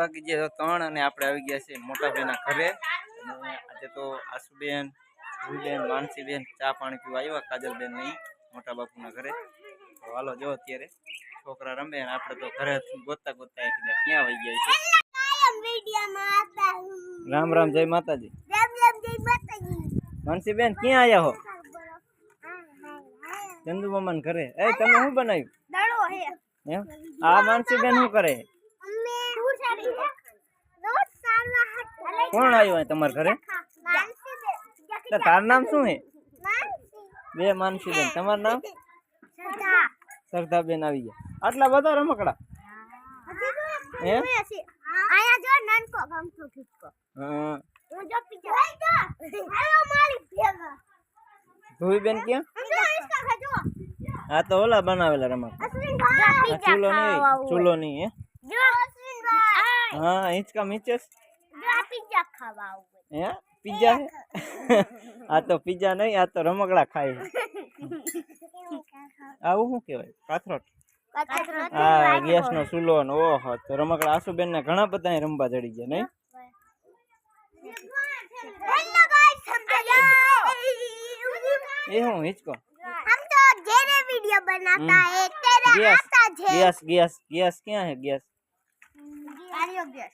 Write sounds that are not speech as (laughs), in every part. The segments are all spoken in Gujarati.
વાગી ગયા ત્રણ અને આપણે આવી ગયા છે મોટા બેના ઘરે. અને આજે તો આશુબેન ભૂલબેન માનસીબેન ચા પાણી પીવા આવ્યા કાજલબેન નહીં મોટા બાપુના ઘરે. તો હાલો જો અત્યારે છોકરા રમે અને આપણે તો ઘરે ગોતતા ગોતતા એક ક્યાં આવી ગયા છે? રામ રામ જય માતાજી. માનસીબેન ક્યાં આવ્યા હો? ચંદુ મામાના ઘરે. એ તમે શું બનાવ્યું? આ માનસીબેન શું કરે? કોણ આવ્યું અહીં તમારા ઘરે? એટલે તારું નામ શું હે? બે માનસીબેન. તમારું નામ? સરદાબેન આવી ગયા. આટલા બધા રમકડા? હે? આયા જો નાનકો ગમતો ખીચકો હા. હું જો પીજા આયો મારી ભેગા. ધોઈબેન ક્યાં? જો ઇસકા ખાજો આ તો ઓલા બનાવેલા રમકડા. અશ્વિન આ ભાઈ ચૂલો નહીં ચૂલો નહીં હે? જો અશ્વિન ભાઈ હા હિંચકા મીચેસ. જો પીઝા ખાવા આવું હે પિઝા હે આ તો પિઝા નહીં આ તો રમકડા ખાય આવું શું કહેવાય પાથરોટ હા ગેસ નો ચૂલો ને ઓહો તો રમકડા આશુબેન ને ઘણા બધા અહીં રમવા ચડી ગયા નહીં हेलो गाइस हम तो એ હું હિંચકો हम तो जेरे वीडियो बनाता है तेरा गैस आता है गैस गैस गैस ક્યાં હે ગેસ आर्यो गैस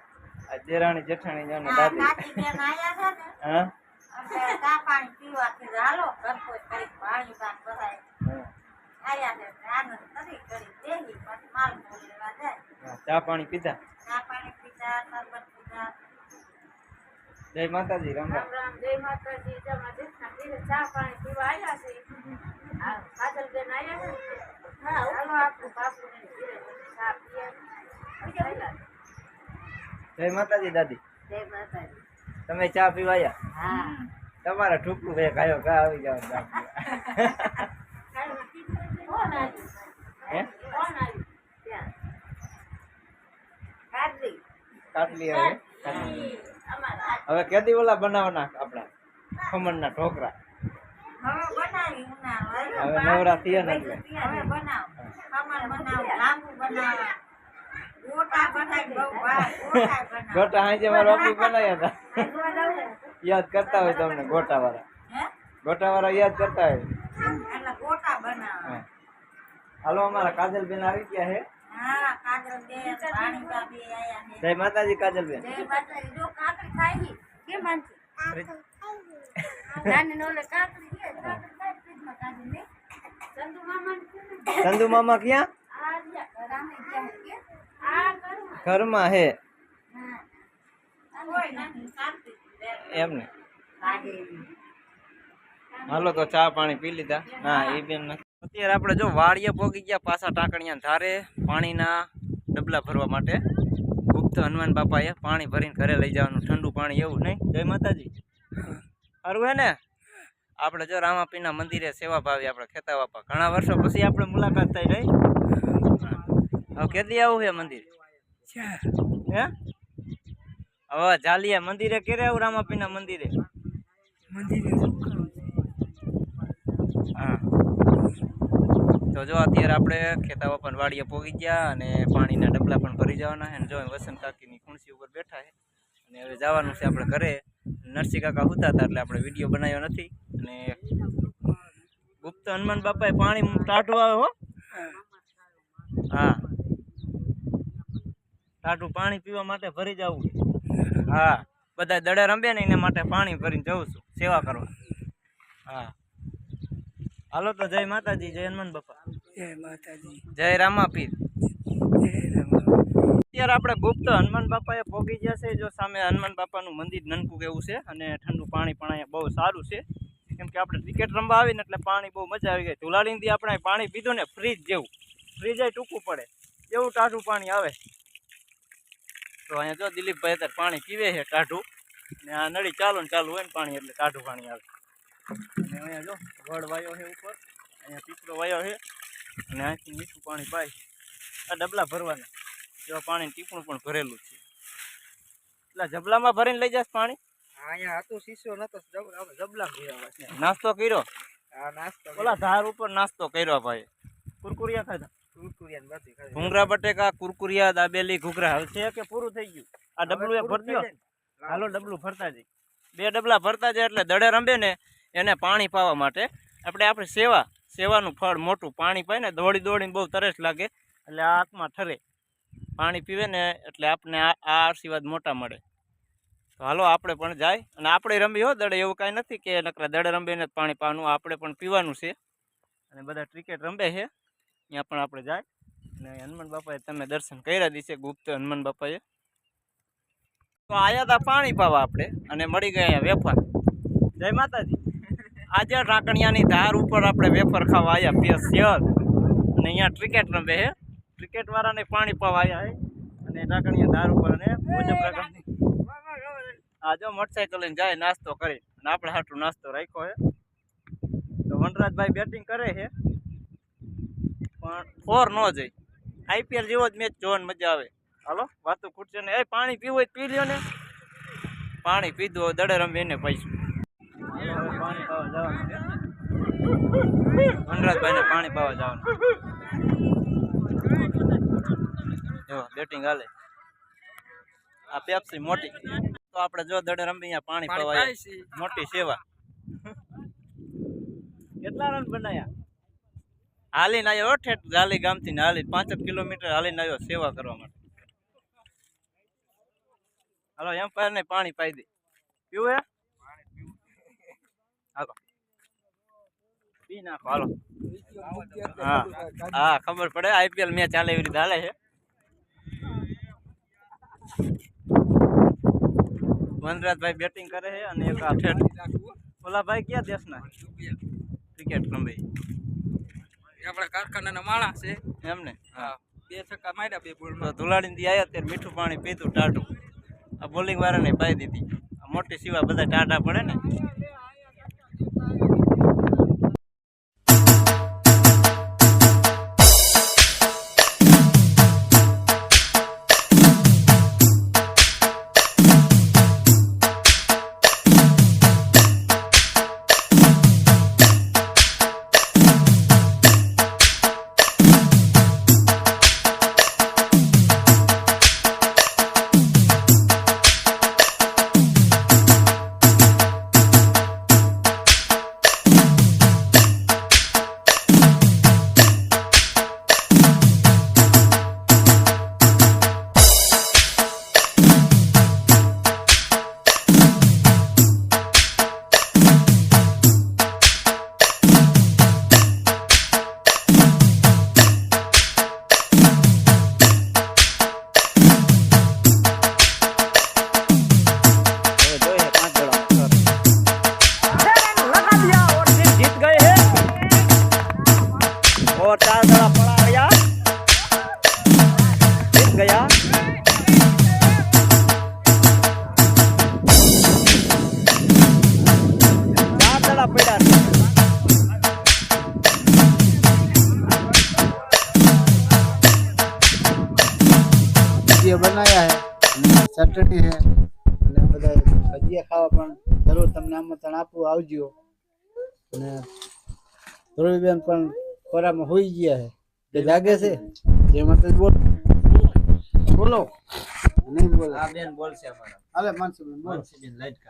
આ જેરાણી જેઠાણી જાને આ દાદી. નાતી બેન આયા છે ને હા? ચા પાણી પીવાથી હાલો ઘરપોચ કરી પાણી પાક ભરાય. આયા છે આનંદ કરી કરી દેહી પછી માલ લેવા જાય. ચા પાણી પીધા? ચા પાણી પીધા શરબત પીધા. જય માતાજી રામ રામ. જય માતાજી જમા જેઠના ચા પાણી પીવા આવ્યા છે. આ કાજલબેન આવ્યા છે ને? હા હાલો આપણું બાપુને ઘરે ચા પીએ ખાઈ જય માતાજી દાદી. જય માતાજી. તમે ચા પીવા આવ્યા હા. તમારા ઠુકડું ભાઈ ખાયો કા આવી જાવ ચા કાટલી હવે હવે કેદી ઓલા બનાવવાના આપણા ખમણના ઢોકરા. હવે નવરા થયા ને એટલે. ગોટા હાજે મારા બાપુ બનાવ્યા હતા. યાદ કરતા હોય તમને ગોટા વાળા ગોટા વાળા યાદ કરતા હોય. હાલો અમારા કાજલબેન આવી ગયા હે જય માતાજી કાજલબેન. ચંદુ મામા જો ઘરમાં હે? એમ ને? હાલો, તો ચા પાણી પી લીધા. હા એ બેન અત્યારે આપણે જો વાળીએ પોગી ગયા પાછા ટાંકણિયા ધારે પાણીના ડબલા ભરવા માટે. ગુપ્ત હનુમાન બાપાએ પાણી ભરીને ઘરે લઈ જવાનું. ઠંડુ પાણી એવું નહીં. જય માતાજી. સારું હે ને? આપણે જો રામાપીના મંદિરે સેવા ભાવી આપણે ખેતા બાપા ઘણા વર્ષો પછી આપણે મુલાકાત થઈ રહી હવે કેદી આવું છે મંદિર? હે? હવે જાલિયા મંદિરે કેરે આવું રામાપીના મંદિરે? હા. તો જો અત્યારે આપણે ખેતા પણ વાડીએ પોગી ગયા અને પાણીના ડબલા પણ ભરી જવાના છે. અને જો વસંત કાકીની ખુણસી ઉપર બેઠા છે. અને હવે જવાનું છે આપણે ઘરે. નરસિંહ કાકા હુતા એટલે આપણે વીડિયો બનાવ્યો નથી. અને ગુપ્ત હનુમાન બાપાએ પાણી ટાટવા હો. હા. ટાઢું પાણી પીવા માટે ભરી જવું હા બધા દડે રમે ને એના માટે પાણી ભરીને જઉં છું સેવા કરવા. હા. હાલો તો જય માતાજી જય હનુમાન બાપા. જય માતાજી. જય રામાપીર. અત્યારે આપણે ગુપ્ત હનુમાન બાપાએ પોગી ગયા છે જો સામે હનુમાન બાપાનું મંદિર નનકું એવું છે અને ઠંડુ પાણી પણ અહીંયા બહુ સારું છે. કેમ કે આપણે ક્રિકેટ રમવા આવીને એટલે પાણી બહુ મજા આવી ગઈ. ધુલાડીથી આપણે પાણી પીધું ને ફ્રીજ જેવું. ફ્રીજ ટૂંકું પડે. એવું ટાઢું પાણી આવે. તો અહીંયા જો દિલીપભાઈ અત્યારે પાણી પીવે છે કાઢું. ને આ નળી ચાલુ ને ચાલુ હોય ને પાણી એટલે કાઢું પાણી આવે. અને અહીંયા જો વડ વાયો છે ઉપર. અહીંયા પીપળો વાયો છે. અને અહીંથી મીઠું પાણી પાય આ ડબલા ભરવાના. જેવા પાણી ટીપણું પણ ભરેલું છે. એટલે જબલામાં ભરીને લઈ જશ પાણી? અહીંયા હતું શીશો નતો જબલા નાસ્તો કર્યો? આ નાસ્તો ઓલા ધાર ઉપર નાસ્તો કર્યો ભાઈ. કુરકુરિયા ખાધા. ભૂંગળા બટેકા કુરકુરિયા દાબેલી ઘૂઘરા. છે કે પૂરું થઈ ગયું? આ ડબલું એ ભરતી હાલો ડબલું ભરતા જઈ બે ડબલા ભરતા જાય એટલે દડે રંબે ને એને પાણી પાવા માટે. આપણે આપણે સેવા સેવાનું ફળ મોટું. પાણી પાય ને દોડી દોડીને બહુ તરસ લાગે એટલે આ હાથમાં ઠરે. પાણી પીવે ને એટલે આપણે આ આશીર્વાદ મોટા મળે. તો હાલો આપણે પણ જાય. અને આપણે રમી હો દડે એવું કાંઈ નથી કે નકરા દડે રમીને જ પાણી પાવાનું. આપણે પણ પીવાનું છે. અને બધા ક્રિકેટ રમે છે. ત્યાં પણ આપણે જાય. અને હનુમાન બાપાએ તમે દર્શન કર્યા દીશે ગુપ્ત હનુમાન બાપાએ. તો આયા હતા પાણી પાવા આપણે અને મળી ગયા વેફર. જય માતાજી. (laughs) આજે ઢાંકણિયાની ધાર ઉપર આપણે વેફર ખાવા આવ્યા સ્પેશિયલ અને અહીંયા ક્રિકેટ રમે છે ક્રિકેટ વાળાને પાણી પાવા આવ્યા અને ઢાંકણિયા ધાર ઉપર અને આજે પ્રકારની જો મોટરસાઇકલ લઈને જાય નાસ્તો કરી. અને આપણે હાટું નાસ્તો રાખ્યો હે. તો વનરાજભાઈ બેટિંગ કરે છે પણ ફોર ન જઈ આઈપીએલ જેવો જ મેચ જોવાની મજા આવે. હાલો વાતો ખૂટશે ને એ પાણી પીવું હોય પી લ્યો ને. પાણી પીધું દડે રમી એને પૈસું. જવાનું છે પાણી પાવા જવાનું. જો બેટિંગ હાલે. આ પેપ્સી મોટી. તો આપણે જો દડે રમી અહીંયા પાણી પાવા મોટી સેવા. કેટલા રન બનાયા? હાલીને આવ્યો ઠેઠ, ગાલી ગામથી ને હાલી, પાંચ કિલોમીટર હાલીને આવ્યો સેવા કરવા માટે. હાલો એમ્પાયર ને પાણી પાઈ દે. પીવું હે? હાલો. પી નાખો, હાલો. હા હા, ખબર પડે આઈપીએલ મેચ ચાલે એવી રીતે હાલે છે. વનરાજભાઈ બેટિંગ કરે છે અને એક આ ઠેઠ. ઓલા ભાઈ ક્યાં દેશના? ક્રિકેટ રમે આપણા કારખાનાના માણસ છે. એમને? હા. બે છક્કા માર્યા બે બોલ તો ધુલાડીને થી આવ્યા ત્યારે મીઠું પાણી પીધું ટાટું આ બોલિંગ વાળાને પાઈ દીધી. આ મોટી સિવા બધા ટાટા પડે ને. બનાવ્યા છે અને ચટણી છે અને બધા ભજીયા ખાવા પણ જરૂર તમને આમંત્રણ આપવું આવજો. અને ધ્રુવીબેન પણ ખોરામાં હોઈ ગયા છે કે જાગે છે? જે તો બોલ. બોલો. નહીં બોલો. આ બેન બોલશે અમારા. હાલે માનસીબેન માનસીબેન બેઠે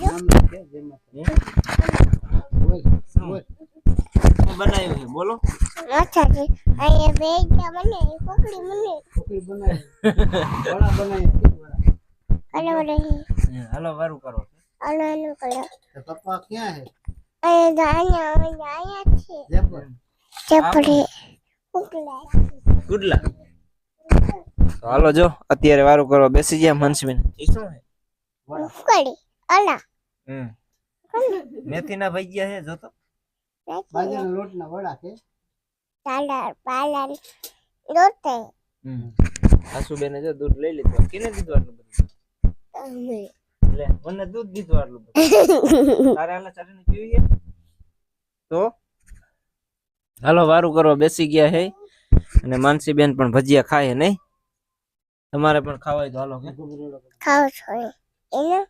જો જેમાં બોલ બોલ. બનાવ્યું છે? બોલો. માથાથી અહીંયા બેઠા મને પકડી મને. ખોખરી બનાવી. વડા બનાવી વડા. હાલો વારું કરો. તો પપ્પા ક્યાં અહીંયા અહીંયા અહીંયા છે. ચપડે ઉકલા ગુડલા તો હાલો જો અત્યારે વારું કરવા બેસી ગયા મનસબેન. એ શું છે? ઉકડી અલા. હમ. મેથીના ભાઈ ગયા છે જોતો? બાજરાના લોટના વડા છે. જો દૂધ લઈ લીધું. કેને દીધું આટલું બધું? લે મને દૂધ દીધું આટલું બધું. (laughs) તારે હાલે તો? વારું કરવા બેસી ગયા હે. અને માનસીબેન પણ ભજીયા ખાય નહીં? તમારે પણ ખાવાય તો હાલો ખાવ છો એને?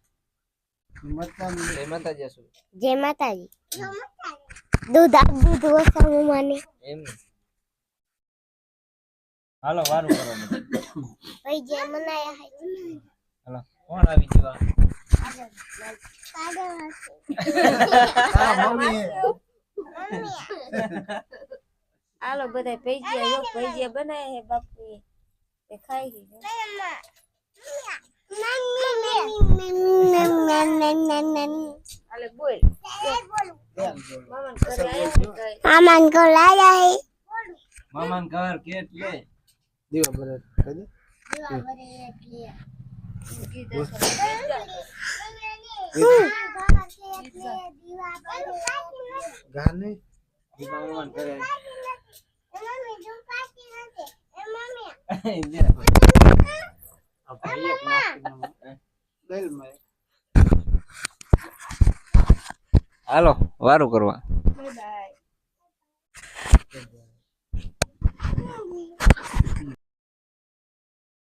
જય માતાજી. જય માતાજી. દૂધ આપ દૂધ ઓછા મને. એમ. હાલો વારું કરો ભાઈ જે મનાયા હે. હાલો કોણ આવી ગયું હાલો બધા ભેજીયા જો ભેજીયા બનાય હે બાપુ એ ખાઈ લીધું હાલે બોલ. મામાને કો લાયા હે. મામાન ઘર કેટ લે દીવા ભરે કદી કીધું છે ભેજીયા. ગાન? નહીં દીપા મામાન ઘરે આ ભાઈ એક નાસ્તો લઈ લે હાલો વારું કરવા.